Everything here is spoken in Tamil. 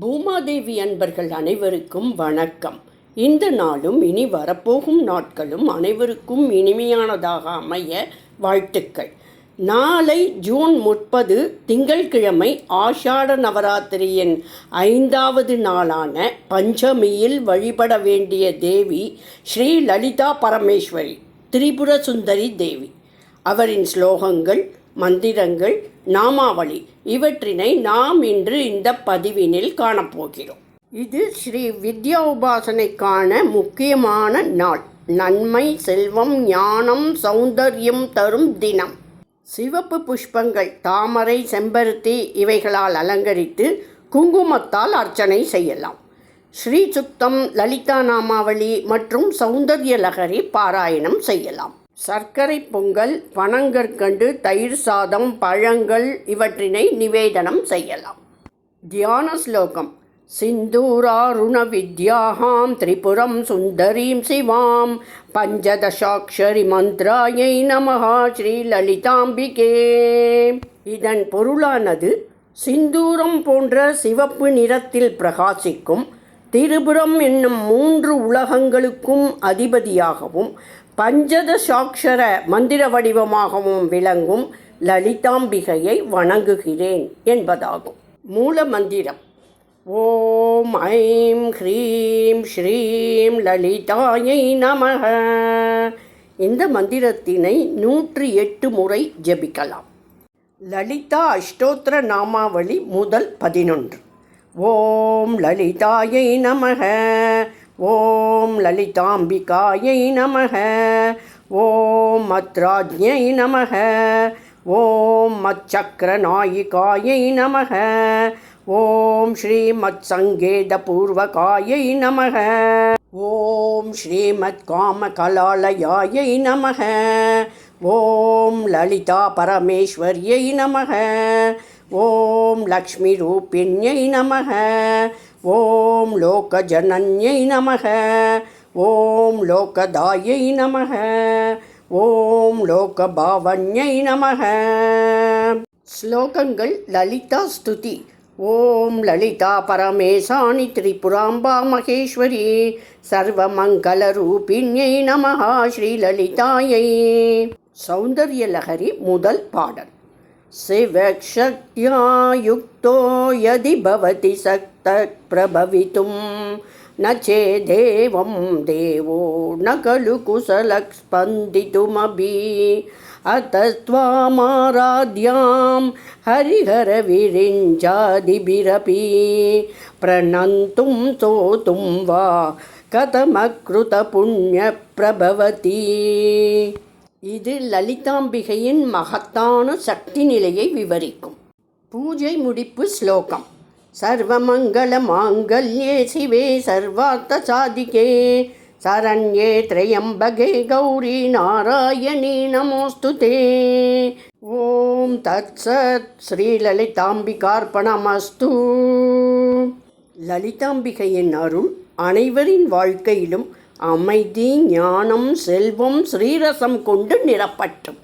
பூமாதேவி அன்பர்கள் அனைவருக்கும் வணக்கம். இந்த நாளும் இனி வரப்போகும் நாட்களும் அனைவருக்கும் இனிமையானதாக அமைய வாழ்த்துக்கள். நாளை ஜூன் முப்பது திங்கட்கிழமை ஆஷாட நவராத்திரியின் ஐந்தாவது நாளான பஞ்சமியில் வழிபட வேண்டிய தேவி ஸ்ரீ லலிதா பரமேஸ்வரி திரிபுர சுந்தரி தேவி. அவரின் ஸ்லோகங்கள் மந்திரங்கள் நாமாவளி. இவற்றினை நாம் இன்று இந்த பதிவினில் காணப்போகிறோம். இது ஸ்ரீ வித்யா உபாசனைக்கான முக்கியமான நாள். நன்மை செல்வம் ஞானம் சௌந்தர்யம் தரும் தினம். சிவப்பு புஷ்பங்கள் தாமரை செம்பருத்தி இவைகளால் அலங்கரித்து குங்குமத்தால் அர்ச்சனை செய்யலாம். ஸ்ரீ சுத்தம் லலிதா நாமாவளி மற்றும் சௌந்தர்ய லகரி பாராயணம் செய்யலாம். சர்க்கரை பொங்கல் பனங்கற்கண்டு தயிர் சாதம் பழங்கள் இவற்றினை நிவேதனம் செய்யலாம். தியான ஸ்லோகம். சிந்தூராருண வித்யாஹாம் திரிபுரம் சுந்தரீம் சிவாம் பஞ்சதசாட்சரி மந்த்ராயை நமஹா ஸ்ரீ லலிதாம்பிகே இதன் பொருளானது சிந்தூரம் போன்ற சிவப்பு நிறத்தில் பிரகாசிக்கும் திரிபுரம் என்னும் மூன்று உலகங்களுக்கும் அதிபதியாகவும் பஞ்சதசாட்சர மந்திர வடிவமாகவும் விளங்கும் லலிதாம்பிகையை வணங்குகிறேன் என்பதாகும். மூல மந்திரம். ஓம் ஐம் ஹ்ரீம் ஸ்ரீம் லலிதாயை நமக. இந்த மந்திரத்தினை நூற்றி எட்டு முறை ஜெபிக்கலாம். லலிதா அஷ்டோத்திர நாமாவளி முதல் பதினொன்று. ஓம் லலிதாயை நமக. ஓம் லலிதாம்பிகாயை நமக. ஓம் மத்ராஜ்யை நமக. ஓம் மச்சக்கரநாயிகாயை நமக. ஓம் ஸ்ரீமத் சங்கேதபூர்வகாயை நமக. ஓம் ஸ்ரீமத் காமகலாலயாயை நமக. ஓம் லலிதா பரமேஸ்வர்யை நமக. ஓம் லக்ஷ்மி ரூபிண்யை நமக. ஓம் லோகஜனன்யை நமக. ஓம் லோகதாயை நமக. ஓம் லோகபாவன்யை நமக. ஸ்லோகங்கள் லலிதா ஸ்துதி. ஓம் லலிதா பரமேசாணி திரிபுராம்பா மகேஸ்வரி. சர்வமங்கலரூபிண்யை நமஹா ஸ்ரீலலிதாயை சௌந்தர்யலகரி முதல் பாடல். शिवशक्त्या युक्तो यदि भवति सक्तः प्रभवितुं न चेदेवं देवो न खलु कुशलः स्पन्दितुमपि अतस्त्वामाराध्यां हरिहरविरिञ्चादिभिरपि प्रणन्तुं स्तोतुं वा कथमकृतपुण्यप्रभवति இது லலிதாம்பிகையின் மகத்தான சக்தி நிலையை விவரிக்கும். பூஜை முடிப்பு ஸ்லோகம். சர்வமங்கள மாங்கல்யே சிவே சர்வார்த்த சாதிகே. சரண்யே திரையம்பகே கௌரி நாராயணி நமோஸ்து தே ஓம் தத் சத் ஸ்ரீலலிதாம்பிகார்ப்பணமஸ்து. லலிதாம்பிகையின் அருள் அனைவரின் வாழ்க்கையிலும் அமைதி ஞானம் செல்வம் ஸ்ரீரசம் கொண்டு நிரப்பட்டும்.